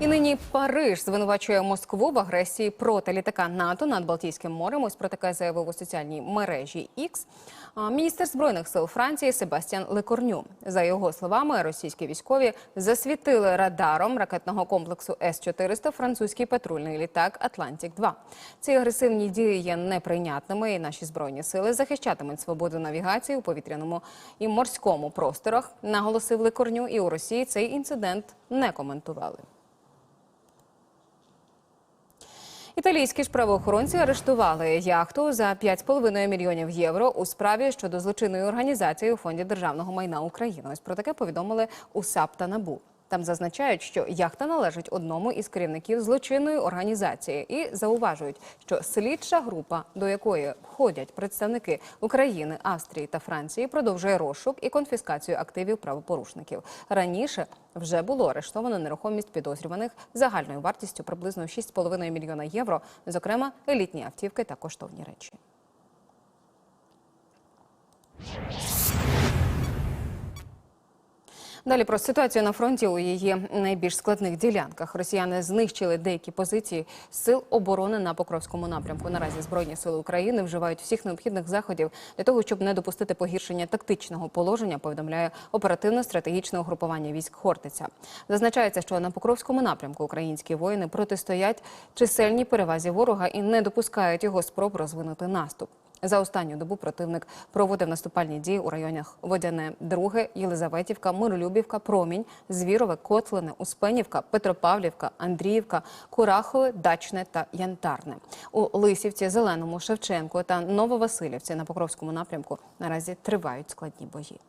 І нині Париж звинувачує Москву в агресії проти літака НАТО над Балтійським морем. Ось про таке заявив у соціальній мережі X. Міністр збройних сил Франції Себастьян Лекорню. За його словами, російські військові засвітили радаром ракетного комплексу С-400 французький патрульний літак Атлантік 2 Ці агресивні дії є неприйнятними, і наші збройні сили захищатимуть свободу навігації у повітряному і морському просторах. Наголосив Лекорню. І у Росії цей інцидент не коментували. Італійські ж правоохоронці арештували яхту за 5,5 мільйонів євро у справі щодо злочинної організації у фонді державного майна України. Ось про таке повідомили у САП та НАБУ. Там зазначають, що яхта належить одному із керівників злочинної організації і зауважують, що слідча група, до якої входять представники України, Австрії та Франції, продовжує розшук і конфіскацію активів правопорушників. Раніше вже було арештовано нерухомість підозрюваних загальною вартістю приблизно 6,5 мільйона євро, зокрема елітні автівки та коштовні речі. Далі про ситуацію на фронті у її найбільш складних ділянках. Росіяни знищили деякі позиції сил оборони на Покровському напрямку. Наразі збройні сили України вживають всіх необхідних заходів для того, щоб не допустити погіршення тактичного положення. Повідомляє оперативно-стратегічне угрупування військ Хортиця. Зазначається, що на Покровському напрямку українські воїни протистоять чисельній перевазі ворога і не допускають його спроб розвинути наступ. За останню добу противник проводив наступальні дії у районах Водяне, Друге, Єлизаветівка, Миролюбівка, Промінь, Звірове, Котлине, Успенівка, Петропавлівка, Андріївка, Курахове, Дачне та Янтарне. У Лисівці, Зеленому, Шевченку та Нововасилівці на Покровському напрямку наразі тривають складні бої.